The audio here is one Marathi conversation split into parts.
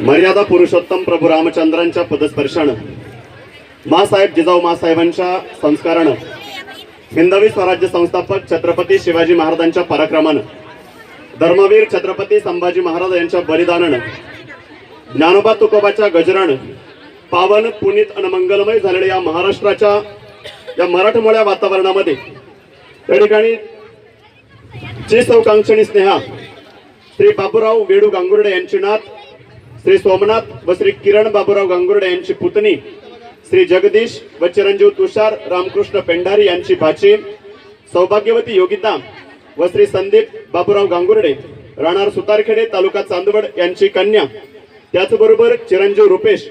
मर्यादा पुरुषोत्तम प्रभू रामचंद्रांच्या पदस्पर्शानं मासाहेब जिजाऊ मासाहेबांच्या संस्कारानं हिंदवी स्वराज्य संस्थापक छत्रपती शिवाजी महाराजांच्या पराक्रमानं धर्मवीर छत्रपती संभाजी महाराज यांच्या बलिदानानं ज्ञानोबा तुकोबाच्या गजरानं पावन पुनीत आणि मंगलमय झालेल्या या महाराष्ट्राच्या या मराठमोळ्या वातावरणामध्ये त्या ठिकाणी जी सौकांक्षणी स्नेहा श्री बाबूराव वेडू गांगुर्डे यांची नाथ श्री सोमनाथ व श्री किरण बाबूराव गांगुर्डे यांची पुतणी श्री जगदीश व चिरंजीव तुषार रामकृष्ण पेंढारी यांची भाची सौभाग्यवती योगिता व श्री संदीप बाबूराव गांगुर्डे राहणार सुतारखेडे तालुका चांदवड यांची कन्या त्याचबरोबर चिरंजीव रुपेश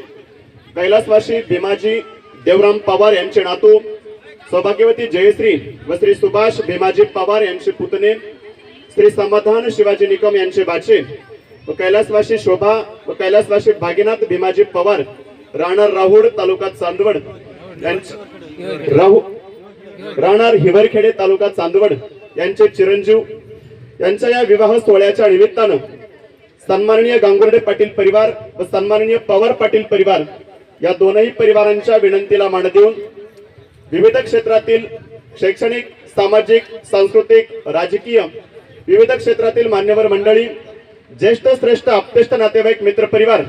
कैलासवासी भीमाजी देवराम पवार यांचे नातू सौभाग्यवती जयश्री व श्री सुभाष भीमाजी पवार यांचे पुतणे श्री समाधान शिवाजी निकम यांचे बाचे व कैलासवासी शोभा व कैलासवासी भागीनाथ भीमाजी पवार राहणार राहुड तालुका चांदवड राहू राहणार हिवरखेडे तालुका चांदवड यांचे चिरंजीव यांच्या या विवाह सोहळ्याच्या निमित्तानं सन्माननीय गांगुर्डे पाटील परिवार व सन्माननीय पवार पाटील परिवार या दोनही परिवारांच्या विनंतीला मान देऊन विविध क्षेत्रातील शैक्षणिक सामाजिक सांस्कृतिक राजकीय विविध क्षेत्रातील मान्यवर मंडळी ज्येष्ठ श्रेष्ठ आप्तेष्ट नातेवाईक मित्र परिवार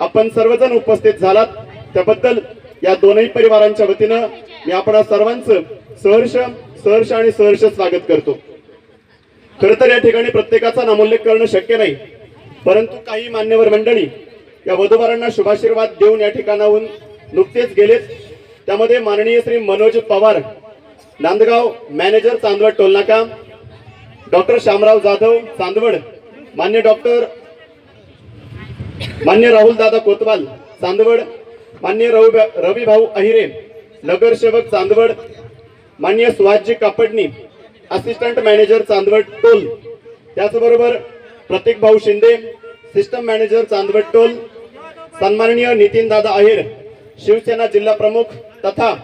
आपण सर्वजण उपस्थित झालात. त्याबद्दल या दोनही परिवारांच्या वतीनं मी आपण सर्वांचं सहर्ष सहर्ष आणि सहर्ष स्वागत करतो. खर तर या ठिकाणी प्रत्येकाचा नामोल्लेख करणं शक्य नाही परंतु काही मान्यवर मंडळी या वधूवरांना शुभाशीर्वाद देऊन या ठिकाणाहून नुकतेच गेलेत. त्यामध्ये माननीय श्री मनोज पवार नांदगाव मॅनेजर चांदवड टोलनाका डॉक्टर श्यामराव जाधव चांदवड मान्य डॉक्टर मान्य राहुल दादा कोतवाल चांदवड मान्य रवी रवी भाऊ अहिरे नगरसेवक चांदवड मान्य Suhasji Kapadni assistant manager Chandwad toll. त्याचबरोबर प्रतीक भाऊ Shinde system manager Chandwad toll. सन्माननीय नितीन दादा अहिर शिवसेना जिल्हा प्रमुख तथा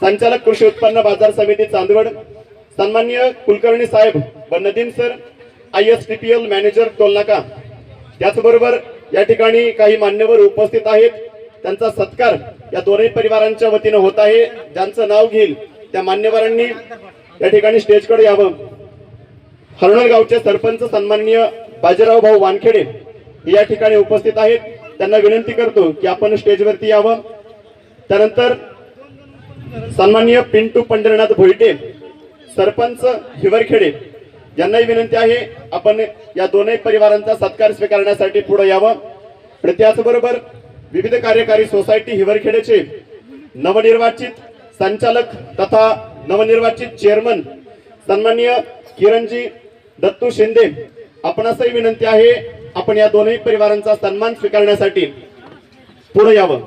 संचालक कृषी उत्पन्न बाजार समिती चांदवड. सन्माननीय कुलकर्णी साहेब व Nadeem sir I S T P L manager टोलनाका. त्याचबरोबर या ठिकाणी काही मान्यवर उपस्थित आहेत. त्यांचा सत्कार या दोन्ही परिवारांच्या वतीनं होत आहे. ज्यांचं नाव घेईल त्या मान्यवरांनी या ठिकाणी स्टेजकडे यावं. हरणल गावचे सरपंच सन्माननीय बाजीराव भाऊ वानखेडे हे या ठिकाणी उपस्थित आहेत. त्यांना विनंती करतो की आपण स्टेजवरती यावं. त्यानंतर सन्माननीय पिंटू पंढरनाथ भोईटे सरपंच हिवरखेडे यांनाही विनंती आहे आपण या दोनही परिवारांचा सत्कार स्वीकारण्यासाठी पुढे यावं. आणि त्याचबरोबर विविध कार्यकारी सोसायटी हिवरखेडेचे नवनिर्वाचित संचालक तथा नवनिर्वाचित चेअरमन सन्माननीय किरणजी दत्तू शिंदे आपणासही विनंती आहे आपण या दोनही परिवारांचा सन्मान स्वीकारण्यासाठी पुढे यावं.